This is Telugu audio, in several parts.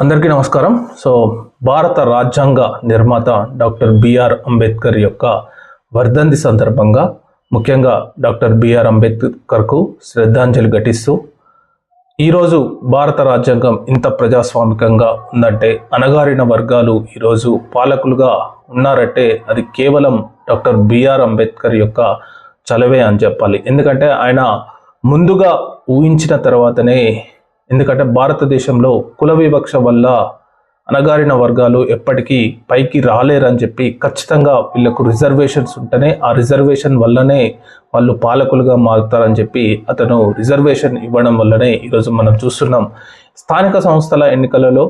అందరికీ నమస్కారం. సో భారత రాజ్యాంగ నిర్మాత డాక్టర్ బిఆర్ అంబేద్కర్ యొక్క వర్ధంతి సందర్భంగా ముఖ్యంగా డాక్టర్ బిఆర్ అంబేద్కర్కు శ్రద్ధాంజలి ఘటిస్తూ ఈరోజు భారత రాజ్యాంగం ఇంత ప్రజాస్వామికంగా ఉందంటే అణగారిన వర్గాలు ఈరోజు పాలకులుగా ఉన్నారంటే అది కేవలం డాక్టర్ బిఆర్ అంబేద్కర్ యొక్క చలవే అని చెప్పాలి. ఎందుకంటే ఆయన ముందుగా ఊహించిన తర్వాతనే ఎందుకంటే భారతదేశంలో కుల వివక్ష వల్ల అణగారిన వర్గాలు ఎప్పటికీ పైకి రాలేరని చెప్పి ఖచ్చితంగా వీళ్ళకు రిజర్వేషన్స్ ఉంటేనే ఆ రిజర్వేషన్ వల్లనే వాళ్ళు పాలకులుగా మారుతారని చెప్పి అతను రిజర్వేషన్ ఇవ్వడం వల్లనే ఈరోజు మనం చూస్తున్నాం. స్థానిక సంస్థల ఎన్నికలలో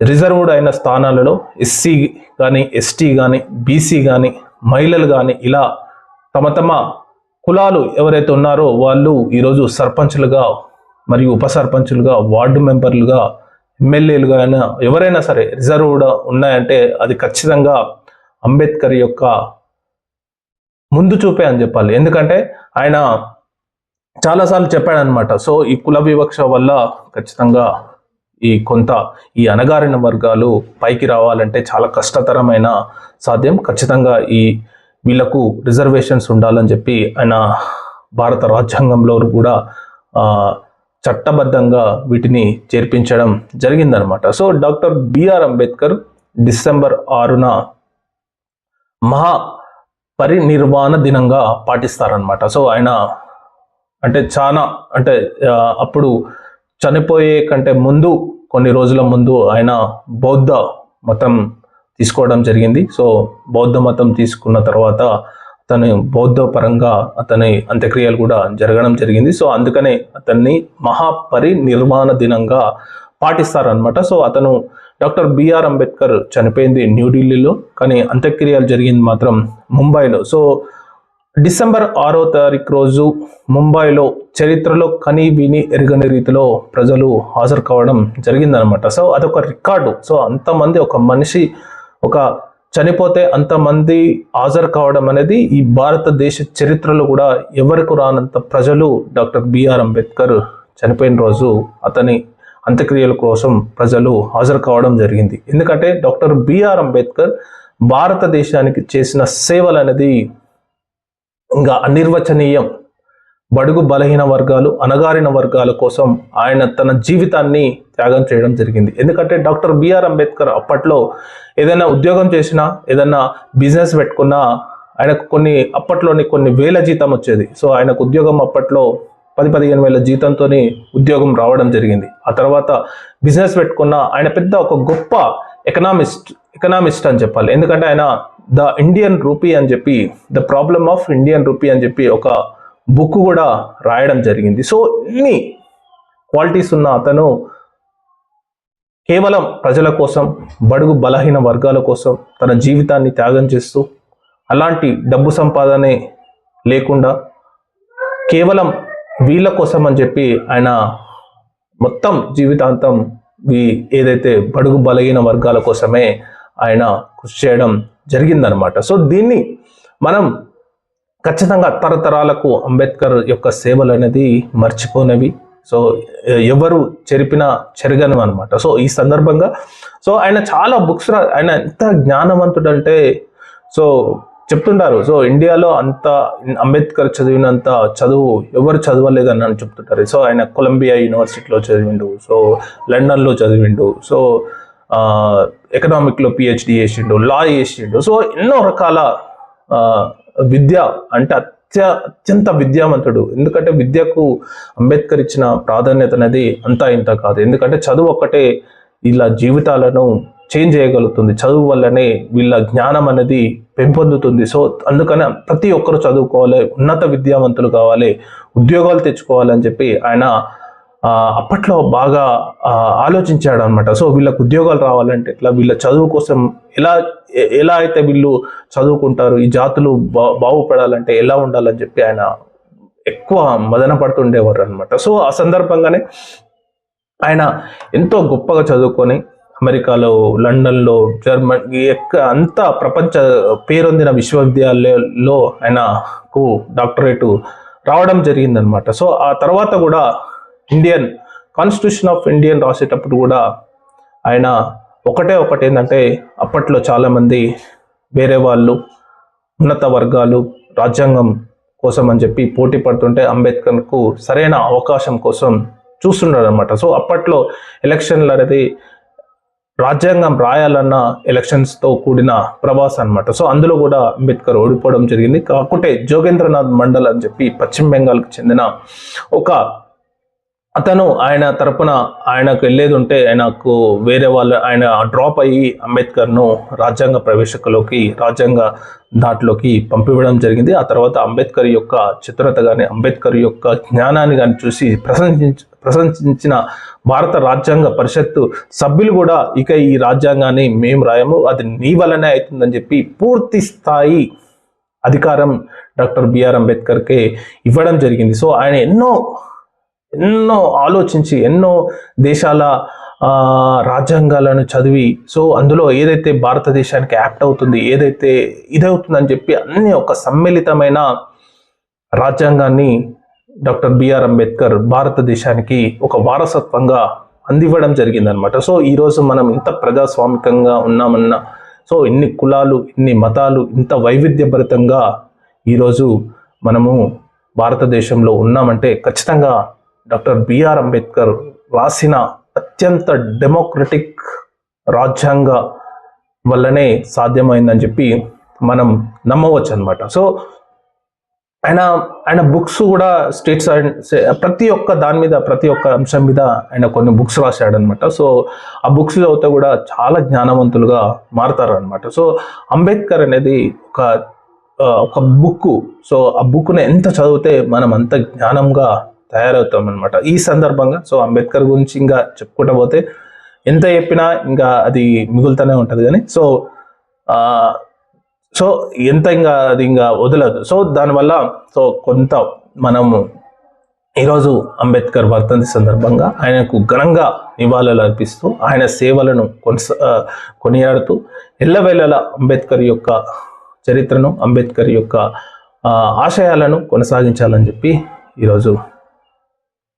రిజర్వ్డ్ అయిన స్థానాలలో ఎస్సీ కానీ ఎస్టీ కానీ బీసీ కానీ మహిళలు కానీ ఇలా తమ తమ కులాలు ఎవరైతే ఉన్నారో వాళ్ళు ఈరోజు సర్పంచులుగా మరియు ఉప సర్పంచులుగా వార్డు మెంబర్లుగా ఎమ్మెల్యేలుగా అయినా ఎవరైనా సరే రిజర్వ్డ్ ఉన్నాయంటే అది ఖచ్చితంగా అంబేద్కర్ యొక్క ముందు చూపే అని చెప్పాలి. ఎందుకంటే ఆయన చాలాసార్లు చెప్పాడనమాట సో ఈ కుల వివక్ష వల్ల ఖచ్చితంగా ఈ కొంత ఈ అణగారిన వర్గాలు పైకి రావాలంటే చాలా కష్టతరమైన సాధ్యం. ఖచ్చితంగా ఈ వీళ్ళకు రిజర్వేషన్స్ ఉండాలని చెప్పి ఆయన భారత రాజ్యాంగంలో కూడా చట్టబద్ధంగా వీటిని చేర్పించడం జరిగిందనమాట so doctor BR Ambedkar December ఆరున మహా పరినిర్వాణ దినంగా పాటిస్తారనమాట సో ఆయన అంటే చాలా అంటే అప్పుడు చనిపోయే కంటే ముందు కొన్ని రోజుల ముందు ఆయన బౌద్ధ మతం తీసుకోవడం జరిగింది. సో బౌద్ధ మతం తీసుకున్న తర్వాత అతను బౌద్ధ పరంగా అతని అంత్యక్రియలు కూడా జరగడం జరిగింది. సో అందుకనే అతన్ని మహాపరినిర్వాణ దినంగా పాటిస్తారనమాట సో అతను డాక్టర్ బిఆర్ అంబేద్కర్ చనిపోయింది న్యూఢిల్లీలో కానీ అంత్యక్రియలు జరిగింది మాత్రం ముంబైలో. సో డిసెంబర్ ఆరో తారీఖు రోజు ముంబైలో చరిత్రలో కని విని ఎరగని రీతిలో ప్రజలు హాజరు కావడం జరిగిందనమాట సో అదొక రికార్డు. సో అంతమంది ఒక మనిషి ఒక చనిపోతే అంతమంది హాజరు కావడం అనేది ఈ భారతదేశ చరిత్రలో కూడా ఎవరికి రానంత ప్రజలు డాక్టర్ బిఆర్ అంబేద్కర్ చనిపోయిన రోజు అతని అంత్యక్రియల కోసం ప్రజలు హాజరు కావడం జరిగింది. ఎందుకంటే డాక్టర్ బిఆర్ అంబేద్కర్ భారతదేశానికి చేసిన సేవలు అనేది ఇంకా అనిర్వచనీయం. బడుగు బలహీన వర్గాలు అణగారిన వర్గాల కోసం ఆయన తన జీవితాన్ని త్యాగం చేయడం జరిగింది. ఎందుకంటే డాక్టర్ బిఆర్ అంబేద్కర్ అప్పట్లో ఏదైనా ఉద్యోగం చేసినా ఏదైనా బిజినెస్ పెట్టుకున్నా ఆయనకు కొన్ని అప్పట్లోని కొన్ని వేల జీతం వచ్చేది. సో ఆయనకు ఉద్యోగం అప్పట్లో పది పదిహేను వేల జీతంతో ఉద్యోగం రావడం జరిగింది. ఆ తర్వాత బిజినెస్ పెట్టుకున్న ఆయన పెద్ద ఒక గొప్ప ఎకనామిస్ట్ ఎకనామిస్ట్ అని చెప్పాలి. ఎందుకంటే ఆయన ద ఇండియన్ రూపీ అని చెప్పి the problem of Indian rupee అని చెప్పి ఒక బుక్ కూడా రాయడం జరిగింది. సో ఇన్ని క్వాలిటీస్ ఉన్న అతను కేవలం ప్రజల కోసం బడుగు బలహీన వర్గాల కోసం తన జీవితాన్ని త్యాగం చేస్తూ అలాంటి డబ్బు సంపాదనే లేకుండా కేవలం వీళ్ళ కోసం అని చెప్పి ఆయన మొత్తం జీవితాంతం ఈ ఏదైతే బడుగు బలహీన వర్గాల కోసమే ఆయన కృషి చేయడం జరిగిందనమాట సో దీన్ని మనం ఖచ్చితంగా తరతరాలకు అంబేద్కర్ యొక్క సేవలు అనేది మర్చిపోనవి. సో ఎవరు చెరిపినా చెరగను అనమాట సో ఈ సందర్భంగా సో ఆయన చాలా బుక్స్ ఆయన ఎంత జ్ఞానవంతుడు అంటే సో చెప్తుంటారు. సో ఇండియాలో అంత అంబేద్కర్ చదివినంత చదువు ఎవరు చదవలేదని అని చెప్తుంటారు. సో ఆయన కొలంబియా యూనివర్సిటీలో చదివిండు సో లండన్లో చదివిండు సో ఎకనామిక్లో పిహెచ్డి చేసిండు లా చేసిండు. సో ఎన్నో రకాల విద్య అంటే అత్య అత్యంత విద్యావంతుడు ఎందుకంటే విద్యకు అంబేద్కర్ ఇచ్చిన ప్రాధాన్యత అనేది అంతా ఇంత కాదు. ఎందుకంటే చదువు ఒక్కటే ఇలా జీవితాలను చేంజ్ చేయగలుగుతుంది. చదువు వల్లనే వీళ్ళ జ్ఞానం అనేది పెంపొందుతుంది. సో అందుకనే ప్రతి ఒక్కరు చదువుకోవాలి ఉన్నత విద్యావంతులు కావాలి ఉద్యోగాలు తెచ్చుకోవాలని చెప్పి ఆయన అప్పట్లో బాగా ఆలోచించాడు అనమాట సో వీళ్ళకు ఉద్యోగాలు రావాలంటే ఇట్లా వీళ్ళ చదువు కోసం ఎలా ఎలా అయితే వీళ్ళు చదువుకుంటారు ఈ జాతులు బా బాగుపడాలంటే ఎలా ఉండాలని చెప్పి ఆయన ఎక్కువ మదన పడుతుండేవారు అనమాట సో ఆ సందర్భంగానే ఆయన ఎంతో గొప్పగా చదువుకొని అమెరికాలో లండన్లో జర్మన్ ఎక్క అంత అంతా ప్రపంచ పేరొందిన విశ్వవిద్యాలయంలో ఆయనకు డాక్టరేటు రావడం జరిగిందనమాట సో ఆ తర్వాత కూడా ఇండియన్ కాన్స్టిట్యూషన్ ఆఫ్ ఇండియన్ రాసేటప్పుడు కూడా ఆయన ఒకటే ఒకటి ఏంటంటే అప్పట్లో చాలామంది వేరే వాళ్ళు ఉన్నత వర్గాలు రాజ్యాంగం కోసం అని చెప్పి పోటీ పడుతుంటే అంబేద్కర్కు సరైన అవకాశం కోసం చూస్తున్నాడు అనమాట సో అప్పట్లో ఎలక్షన్లు అనేది రాజ్యాంగం రాయాలన్న ఎలక్షన్స్తో కూడిన ప్రవాస అనమాట సో అందులో కూడా అంబేద్కర్ ఓడిపోవడం జరిగింది. కాకుంటే జోగేంద్రనాథ్ మండల్ అని చెప్పి పశ్చిమ బెంగాల్కి చెందిన ఒక అతను ఆయన తరపున ఆయనకు వెళ్ళేది ఉంటే ఆయనకు వేరే వాళ్ళు ఆయన డ్రాప్ అయ్యి అంబేద్కర్ను రాజ్యాంగ ప్రవేశకులోకి రాజ్యాంగ దాంట్లోకి పంపివ్వడం జరిగింది. ఆ తర్వాత అంబేద్కర్ యొక్క చిత్రత కానీ అంబేద్కర్ యొక్క జ్ఞానాన్ని కానీ చూసి ప్రశంసించ ప్రశంసించిన భారత రాజ్యాంగ పరిషత్తు సభ్యులు కూడా ఇక ఈ రాజ్యాంగాన్ని మేము రాయము అది నీ వల్లనే అవుతుందని చెప్పి పూర్తి స్థాయి అధికారం డాక్టర్ బిఆర్ అంబేద్కర్కే ఇవ్వడం జరిగింది. సో ఆయన ఎన్నో ఎన్నో ఆలోచించి ఎన్నో దేశాల రాజ్యాంగాలను చదివి సో అందులో ఏదైతే భారతదేశానికి యాప్ట్ అవుతుంది ఏదైతే ఇదవుతుందని చెప్పి అన్ని ఒక సమ్మిళితమైన రాజ్యాంగాన్ని డాక్టర్ బిఆర్ అంబేద్కర్ భారతదేశానికి ఒక వారసత్వంగా అందివ్వడం జరిగిందనమాట సో ఈరోజు మనం ఇంత ప్రజాస్వామికంగా ఉన్నామన్నా సో ఇన్ని కులాలు ఇన్ని మతాలు ఇంత వైవిధ్యభరితంగా ఈరోజు మనము భారతదేశంలో ఉన్నామంటే ఖచ్చితంగా డాక్టర్ బిఆర్ అంబేద్కర్ రాసిన అత్యంత డెమోక్రటిక్ రాజ్యాంగ వల్లనే సాధ్యమైందని చెప్పి మనం నమ్మవచ్చు అనమాట సో ఆయన ఆయన బుక్స్ కూడా స్టేట్స్ ప్రతి ఒక్క దాని మీద ప్రతి ఒక్క అంశం మీద ఆయన కొన్ని బుక్స్ రాశాడనమాట సో ఆ బుక్స్ చదివితే కూడా చాలా జ్ఞానవంతులుగా మారుతారు అనమాట సో అంబేద్కర్ అనేది ఒక ఒక బుక్ సో ఆ బుక్ని ఎంత చదివితే మనం అంత జ్ఞానంగా తయారవుతాం అనమాట ఈ సందర్భంగా సో అంబేద్కర్ గురించి ఇంకా చెప్పుకుంటూ పోతే ఎంత చెప్పినా ఇంకా అది మిగులుతూనే ఉంటుంది కానీ సో సో ఎంత ఇంకా అది ఇంకా వదలదు. సో దానివల్ల సో కొంత మనము ఈరోజు అంబేద్కర్ వర్ధంతి సందర్భంగా ఆయనకు ఘనంగా నివాళులు అర్పిస్తూ ఆయన సేవలను కొనసా కొనియాడుతూ ఎల్లవేళలా అంబేద్కర్ యొక్క చరిత్రను అంబేద్కర్ యొక్క ఆశయాలను కొనసాగించాలని చెప్పి ఈరోజు